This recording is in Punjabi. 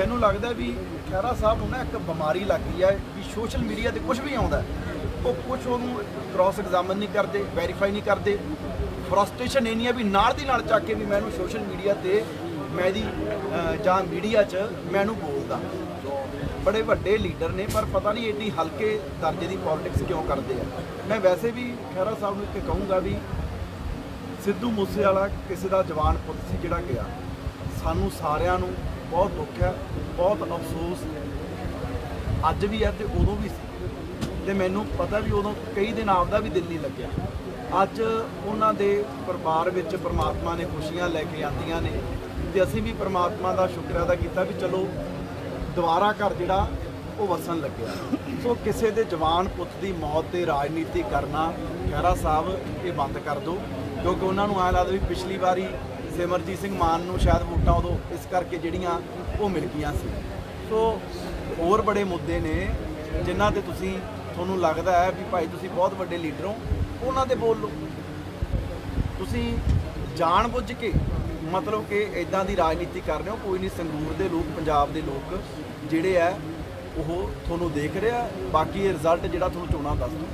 ਮੈਨੂੰ ਲੱਗਦਾ ਵੀ ਖਹਿਰਾ ਸਾਹਿਬ ਨੂੰ ਨਾ ਇੱਕ ਬਿਮਾਰੀ ਲੱਗ ਗਈ ਹੈ ਵੀ ਸੋਸ਼ਲ ਮੀਡੀਆ ਤੇ ਕੁਝ ਵੀ ਆਉਂਦਾ ਉਹ ਕੁਝ ਉਹਨੂੰ ਕ੍ਰਾਸ ਐਗਜ਼ਾਮਨ ਨਹੀਂ ਕਰਦੇ ਵੈਰੀਫਾਈ ਨਹੀਂ ਕਰਦੇ। ਫਰਸਟ੍ਰੇਸ਼ਨ ਇੰਨੀ ਹੈ ਵੀ ਨਾਲ ਦੀ ਨਾਲ ਚੱਕ ਕੇ ਵੀ ਮੈਨੂੰ ਸੋਸ਼ਲ ਮੀਡੀਆ ਤੇ ਮੈਂ ਦੀ ਜਾਂ ਮੀਡੀਆ 'ਚ ਮੈਨੂੰ ਬੋਲਦਾ। ਬੜੇ ਵੱਡੇ ਲੀਡਰ ਨੇ, ਪਰ ਪਤਾ ਨਹੀਂ ਇੰਨੀ ਹਲਕੇ ਦਰਜੇ ਦੀ ਪੋਲਿਟਿਕਸ ਕਿਉਂ ਕਰਦੇ ਆ। ਮੈਂ ਵੈਸੇ ਵੀ ਖਹਿਰਾ ਸਾਹਿਬ ਨੂੰ ਇੱਕ ਕਹੂੰਗਾ ਵੀ ਸਿੱਧੂ ਮੂਸੇਵਾਲਾ ਕਿਸੇ ਦਾ ਜਵਾਨ ਪੁੱਤ ਸੀ ਜਿਹੜਾ ਗਿਆ। ਸਾਨੂੰ ਸਾਰਿਆਂ ਨੂੰ ਬਹੁਤ ਦੁੱਖ ਹੈ, ਬਹੁਤ ਅਫਸੋਸ ਅੱਜ ਵੀ ਹੈ ਤੇ ਉਦੋਂ ਵੀ ਸੀ। ਤੇ ਮੈਨੂੰ ਪਤਾ ਵੀ ਉਦੋਂ ਕਈ ਦਿਨ ਆਪਦਾ ਵੀ ਦਿਲ ਨਹੀਂ ਲੱਗਿਆ। ਅੱਜ ਉਹਨਾਂ ਦੇ ਪਰਿਵਾਰ ਵਿੱਚ ਪ੍ਰਮਾਤਮਾ ਨੇ ਖੁਸ਼ੀਆਂ ਲੈ ਕੇ ਆਂਦੀਆਂ ਨੇ। ਤੇ ਅਸੀਂ ਵੀ ਪ੍ਰਮਾਤਮਾ ਦਾ ਸ਼ੁਕਰ ਅਦਾ ਕੀਤਾ ਵੀ ਚਲੋ, ਦੁਬਾਰਾ ਘਰ ਜਿਹੜਾ, ਉਹ ਵਸਣ ਲੱਗਿਆ। ਸੋ ਕਿਸੇ ਦੇ ਜਵਾਨ ਪੁੱਤ ਦੀ ਮੌਤ ਤੇ ਰਾਜਨੀਤੀ ਕਰਨਾ, ਖਹਿਰਾ ਸਾਹਿਬ, ਇਹ ਬੰਦ ਕਰ ਦਿਓ। ਕਿਉਂਕਿ ਉਹਨਾਂ ਨੂੰ ਐਂ ਲੱਗਦਾ ਵੀ ਪਿਛਲੀ ਵਾਰੀ ਸਿਮਰਜੀਤ ਸਿੰਘ ਮਾਨ ਨੂੰ ਸ਼ਾਇਦ ਵੋਟਾਂ ਉਦੋਂ ਇਸ ਕਰਕੇ ਜਿਹੜੀਆਂ ਉਹ ਮਿਲ ਗਈਆਂ ਸੀ। ਸੋ ਹੋਰ ਬੜੇ ਮੁੱਦੇ ਨੇ ਜਿਨ੍ਹਾਂ ਤੇ ਤੁਸੀਂ, ਤੁਹਾਨੂੰ ਲੱਗਦਾ ਹੈ ਵੀ ਭਾਈ ਤੁਸੀਂ ਬਹੁਤ ਵੱਡੇ ਲੀਡਰ ਹੋ, ਉਹਨਾਂ ਤੇ ਬੋਲ ਲਓ। ਤੁਸੀਂ ਜਾਣ ਬੁੱਝ ਕੇ, ਮਤਲਬ ਕਿ ਇਦਾਂ ਦੀ ਰਾਜਨੀਤੀ ਕਰ ਰਹੇ ਹੋ, ਕੋਈ ਨਹੀਂ, ਸੰਗਰੂਰ ਦੇ ਲੋਕ, ਪੰਜਾਬ ਦੇ ਲੋਕ ਜਿਹੜੇ ਆ ਉਹ ਤੁਹਾਨੂੰ ਦੇਖ ਰਿਹਾ ਬਾਕੀ ਇਹ ਰਿਜ਼ਲਟ ਜਿਹੜਾ ਤੁਹਾਨੂੰ ਚੋਣਾਂ ਦੱਸ ਦੂ